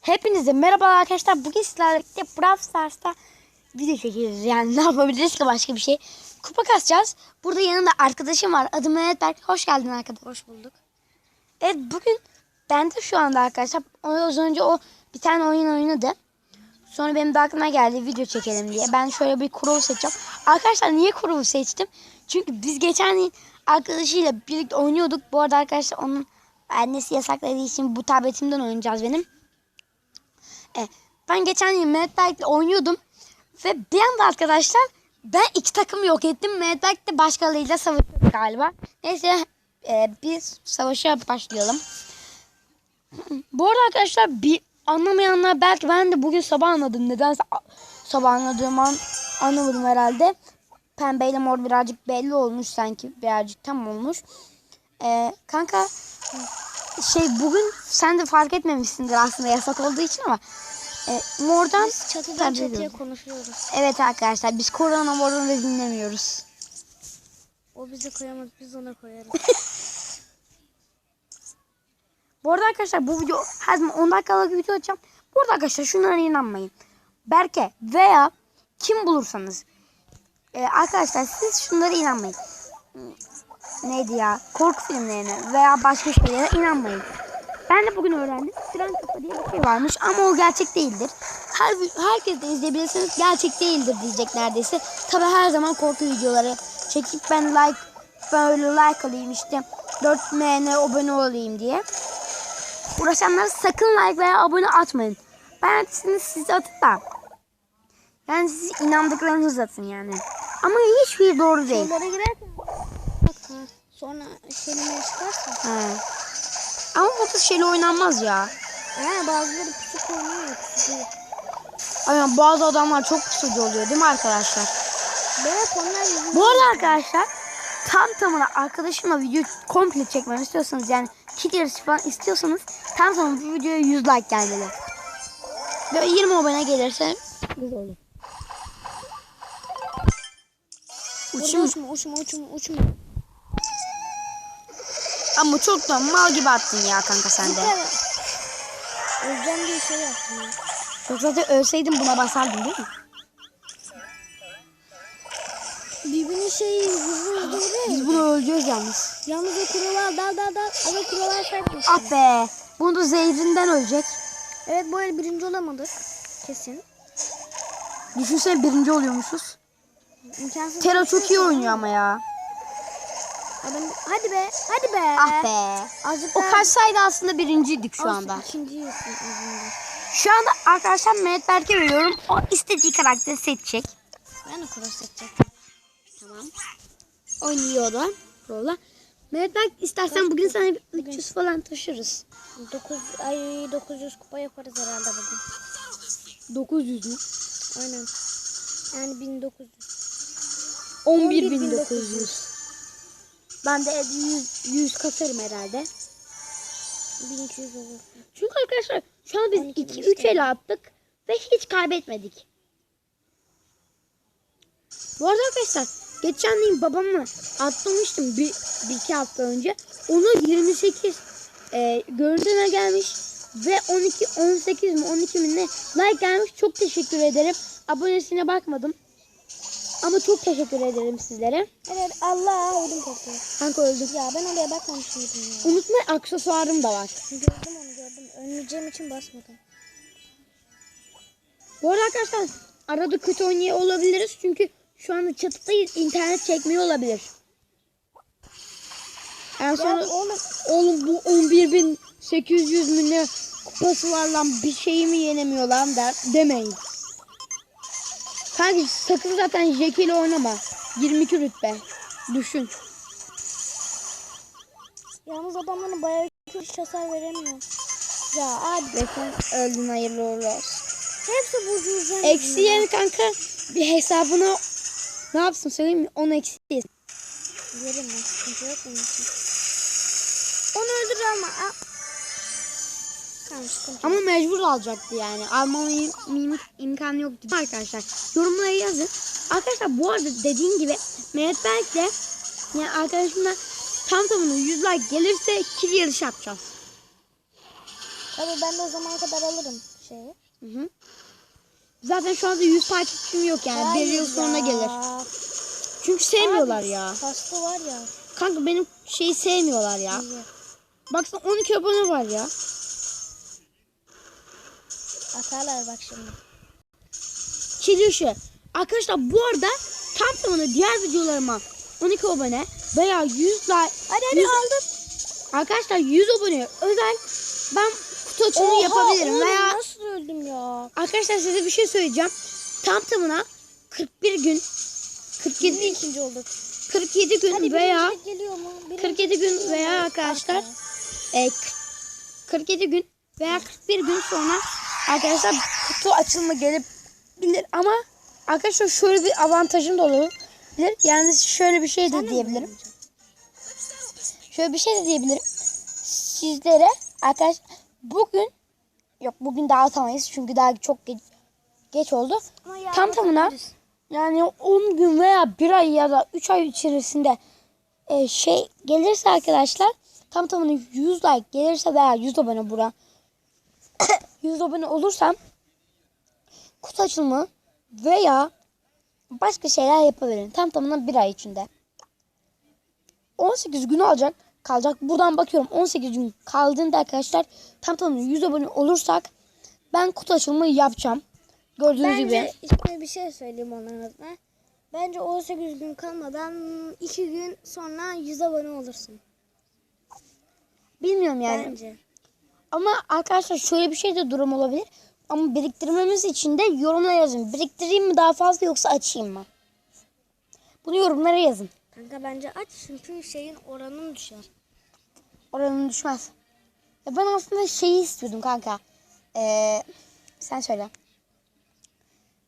Hepinize merhaba arkadaşlar. Bugün sizlerle birlikte Brawl Stars'ta video çekiyoruz. Yani ne yapabiliriz ki başka bir şey. Kupa kasacağız. Burada yanında arkadaşım var. Adı Mehmet Berk. Hoş geldin arkadaş. Hoş bulduk. Evet bugün ben de şu anda arkadaşlar. Az önce o bir tane oyun oynadı. Sonra benim de aklıma geldi video çekelim diye. Ben şöyle bir kurul seçeceğim. Arkadaşlar niye kurul seçtim? Çünkü biz geçen yıl arkadaşıyla birlikte oynuyorduk. Bu arada arkadaşlar onun annesi yasakladığı için bu tabletimden oynayacağız benim. E, ben geçen yıl Mehmet Berk'le oynuyordum. Ve bir anda arkadaşlar ben iki takım yok ettim. Mehmet Berk de başkalarıyla savaşıyor galiba. Neyse e, biz savaşa başlayalım. Bu arada arkadaşlar bir anlamayanlar belki ben de bugün sabah anladım. Nedense sabah anladığım an anlamadım herhalde. Pembeyle mor birazcık belli olmuş sanki. Birazcık tam olmuş. Ee, kanka şey bugün sen de fark etmemişsindir aslında yasak olduğu için ama e, mordan Biz çatıdan çatıya diyorum. konuşuyoruz. Evet arkadaşlar biz korona morunu dinlemiyoruz. O bize koyamaz, biz ona koyarız. Bu arada arkadaşlar bu video her zaman 10 dakikalık video açacağım. Burada arkadaşlar şunlara inanmayın. Berke veya kim bulursanız. Ee, arkadaşlar siz şunlara inanmayın. Neydi ya? Korku filmlerine veya başka şeylere inanmayın. Ben de bugün öğrendim. Tren kafa diye bir şey varmış ama o gerçek değildir. Her, herkes de izleyebilirsiniz. Gerçek değildir diyecek neredeyse. Tabi her zaman korku videoları çekip ben like böyle like alayım işte 4 MN abone olayım diye. Uğraşanlara sakın like veya abone atmayın. Ben sizin siz atın da. Yani siz inandıklarınızı atın yani. Ama hiçbir doğru değil. Onlara girerken. Sonra şeyine çıkarsa. He. Ama bu tür şeyle oynanmaz ya. Ha bazıları pusuk oynuyor pusuk. Aynen bazı adamlar çok pusucu oluyor değil mi arkadaşlar? Evet onlar yüzünden. Bu arada arkadaşlar tam tamına arkadaşımla video komple çekmemi istiyorsanız yani kit yarışı falan istiyorsanız tam tamına bu videoya 100 like gelmeli. Ve 20 abone gelirse güzel olur. Uçma uçma uçma uçma uçma. Ama çok da mal gibi attın ya kanka sen de. Özlem diye şey yaptım ya. Yok zaten ölseydim buna basardın değil mi? Birbirinin şeyi hızlı vuruyor ya. Biz bunu öleceğiz yalnız. Yalnız o kurular dal dal dal. Ama kurular farklı. Ah be. Bunu da zehrinden ölecek. Evet bu el birinci olamadık. Kesin. Düşünsene birinci oluyormuşuz. İmkansız. Tera çok iyi oynuyor ama ya. Adam, hadi be, hadi be. Ah be. Azıcık O kaçsaydı aslında birinciydik şu anda. İkinciyiz. Şu anda arkadaşlar Mehmet Berk'e veriyorum. O istediği karakteri seçecek. Ben de cross seçeceğim. Tamam. Oynuyor da. Rolla. Mehmet Berk istersen bugün sana bir 300 falan taşırız. 9 ay 900 kupa yaparız herhalde bugün. 900 mü? Aynen. Yani 1900. 11.900. Ben de 100, 100 kasarım herhalde. 1200 olur. Çünkü arkadaşlar şu an biz 12 2 bin 3 el attık ve hiç kaybetmedik. Bu arada arkadaşlar geçen gün babamı atlamıştım bir, bir iki hafta önce. Onu 28 e, görüntüne gelmiş ve 12 18 mi 12 mi ne like gelmiş. Çok teşekkür ederim. Abonesine bakmadım. Ama çok teşekkür ederim sizlere. Evet Allah ödüm koptu. Kanka öldüm. Ya ben oraya bakmamış mıydım ya? Unutma aksesuarım da var. Gördüm onu gördüm. Önleyeceğim için basmadım. Bu arada arkadaşlar arada kötü oynuyor olabiliriz çünkü şu anda çatıdayız internet çekmiyor olabilir. En sonra Ya oğlum oğlum bu 11.800 mü ne kupası var lan bir şeyimi yenemiyor lan der demeyin. Kanka sakın zaten Jackie ile oynama. 22 rütbe. Düşün. yalnız adamların bayağı kötü hasar veremiyor. Ya abi sen öldün hayırlı uğurlu olsun. hepsi yüzden. Eksi yani kanka bir hesabına ne yapsın söyleyeyim mi? 10 eksi. Yerim ben. Sıkıntı yok benim için. Onu öldür ama. Sıkıntı Ama mecbur alacaktı yani. Almama im- im- imkanı yoktu. Arkadaşlar yorumlara yazın. Arkadaşlar bu arada dediğim gibi Mehmet Berk de yani arkadaşımla tam tamına 100 like gelirse kill yarışı yapacağız. Tabii ben de o zamana kadar alırım şeyi. Hı hı. Zaten şu anda 100 takipçim yok yani. bir yıl Hayır sonra ya. gelir. Çünkü sevmiyorlar ya. Hasta var ya. Kanka benim şeyi sevmiyorlar ya. iyi. Baksana 12 abone var ya. Atarlar bak şimdi. Geliyor şu. Arkadaşlar bu arada tam tamına diğer videolarıma 12 abone veya 100 like Hadi hadi 100 aldım. Arkadaşlar 100 abone özel ben kutu açılımı yapabilirim oğlum, veya nasıl öldüm ya? arkadaşlar size bir şey söyleyeceğim. Tam tamına 41 gün 47 Biz ikinci olduk. 47 gün Hadi veya geliyor mu? Birincilik 47 gün geliyor veya arkadaşlar e, 47 gün veya 41 gün sonra arkadaşlar kutu açılımı gelebilir ama arkadaşlar şöyle bir avantajım da olabilir. Yani şöyle bir şey de diyebilirim. Şöyle bir şey de diyebilirim. Sizlere arkadaşlar bugün yok bugün dağıtamayız çünkü daha çok geç, geç oldu. Tam tamına yani 10 gün veya 1 ay ya da 3 ay içerisinde e, şey gelirse arkadaşlar tam tamına 100 like gelirse veya 100 abone bura 100 abone olursam kutu açılımı veya başka şeyler yapabilirim. Tam tamına 1 ay içinde. 18 gün alacak kalacak. Buradan bakıyorum 18 gün kaldığında arkadaşlar tam tamına 100 abone olursak ben kutu açılımı yapacağım. Gördüğünüz gibi. Bence işte bir şey söyleyeyim onların adına. Bence 18 gün kalmadan 2 gün sonra 100 abone olursun. Bilmiyorum yani. Bence. Ama arkadaşlar şöyle bir şey de durum olabilir. Ama biriktirmemiz için de yorumlara yazın. Biriktireyim mi daha fazla yoksa açayım mı? Bunu yorumlara yazın. Kanka bence aç çünkü şeyin oranın düşer. Oranın düşmez. Ya ben aslında şeyi istiyordum kanka. Ee, sen söyle.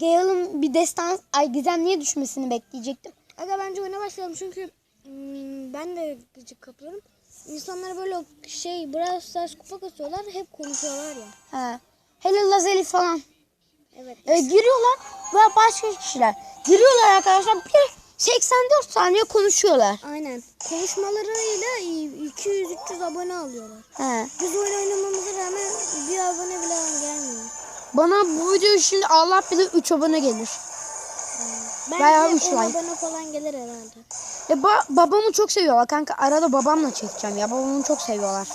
Gale'ın bir destan ay gizem niye düşmesini bekleyecektim. Aga bence oyuna başlayalım çünkü hmm, ben de gıcık kapıyorum. İnsanlar böyle şey Brawl Stars kupa kasıyorlar hep konuşuyorlar ya. He. Hele Lazeli falan. Evet. Ee, giriyorlar ve başka kişiler. Giriyorlar arkadaşlar. Bir 84 saniye konuşuyorlar. Aynen. Konuşmalarıyla 200-300 abone alıyorlar. He. Biz oyun oynamamıza rağmen bir abone bile gelmiyor. Bana bu video şimdi Allah bilir 3 abone gelir. Bence Bayağı 10 üç like. abone falan gelir herhalde. Ya ba- babamı çok seviyorlar kanka. Arada babamla çekeceğim ya. Babamı çok seviyorlar.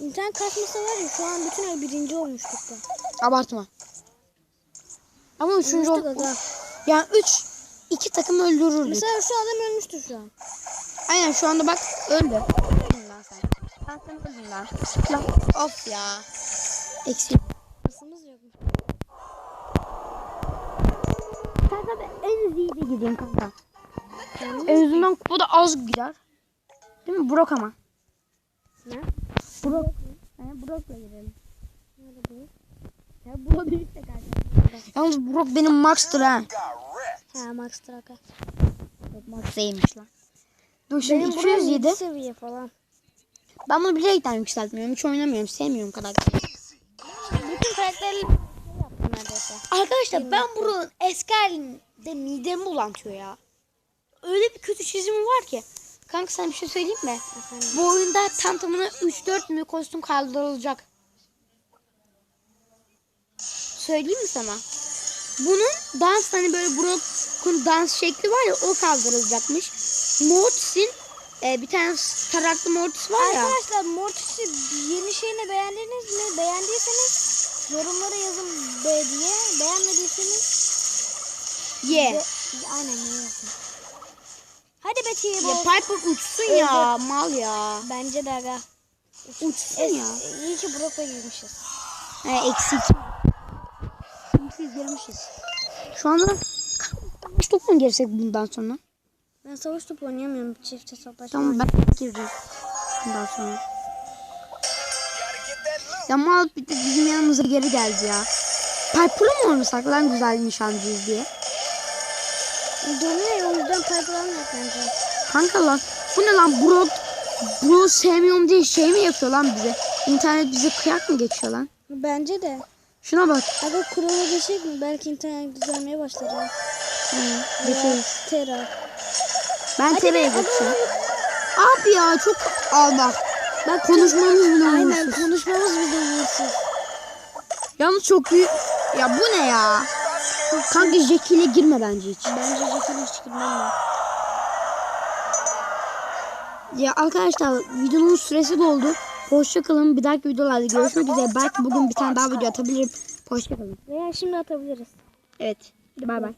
İnternet kasması var ya şu an bütün ay birinci olmuştuk da. Abartma. Ama üçüncü ol- aga. Yani 3 iki takım öldürürdük. Mesela şu adam ölmüştür şu an. Aynen şu anda bak öldü. Öldün lan sen. Sen sen öldün lan. Of ya. Eksi. İyi de gideyim kanka. En azından kupada az gider. Değil mi? Burak ama. Ne? Burak. Yani Burak'la gidelim. Nerede bu? Ya Burak değil de kanka. Yalnız Burak benim max'tır ha. Ha Max Traka. Yok Max değilmiş lan. Dur şimdi Benim buraya 207. 7 seviye falan. Ben bunu bilerekten yükseltmiyorum. Hiç oynamıyorum. Sevmiyorum kadar. Bütün karakterleri şey yaptım neredeyse. Arkadaşlar ben buranın eski halinde midemi bulantıyor ya. Öyle bir kötü çizimi var ki. Kanka sana bir şey söyleyeyim mi? Efendim. Bu oyunda tam tamına 3-4 mü kostüm kaldırılacak. Söyleyeyim mi sana? Bunun dans hani böyle Brock'un dans şekli var ya o kaldırılacakmış. Mortis'in e, bir tane taraklı Mortis var ya. Arkadaşlar Mortis'i yeni şeyini beğendiniz mi? Beğendiyseniz yorumlara yazın B diye. Beğenmediyseniz Ye. de, aynen ne yazın. Hadi Betty Ya bu. Piper uçsun ya mal ya. Bence de aga. Uçsun Es, ya. iyi ki Brock'a girmişiz. He eksi iki. Biz girmişiz. Şu anda kaç top mu girsek bundan sonra? Ben savaş topu oynayamıyorum. Çift hesaplaşma. Tamam ben gireceğim. Bundan sonra. Ya mal de bizim yanımıza geri geldi ya. Piper'ı mı oynasak lan güzel nişancıyız diye. Donuyor ya o yüzden almıyor bence. Kanka lan bu ne lan Brock Bro sevmiyorum diye şey mi yapıyor lan bize? İnternet bize kıyak mı geçiyor lan? Bence de. Şuna bak. Aga kurala geçecek mi? Belki internet düzelmeye başlar. ha. Hı, geçeriz. Terra. Ben Hadi hadi, geçeceğim. Abi ya çok al bak. Ben konuşmamız bile Aynen uğursuz. konuşmamız bile Yalnız çok büyük. Ya bu ne ya? Kanka Jackie ile girme bence hiç. Bence Jack'ın hiç girmem ben. Ya arkadaşlar videonun süresi doldu. Hoşça kalın. Bir dahaki videolarda görüşmek üzere. Belki bugün bir tane daha video atabilirim. Hoşça kalın. Veya şimdi atabiliriz. Evet. Hadi bay bay.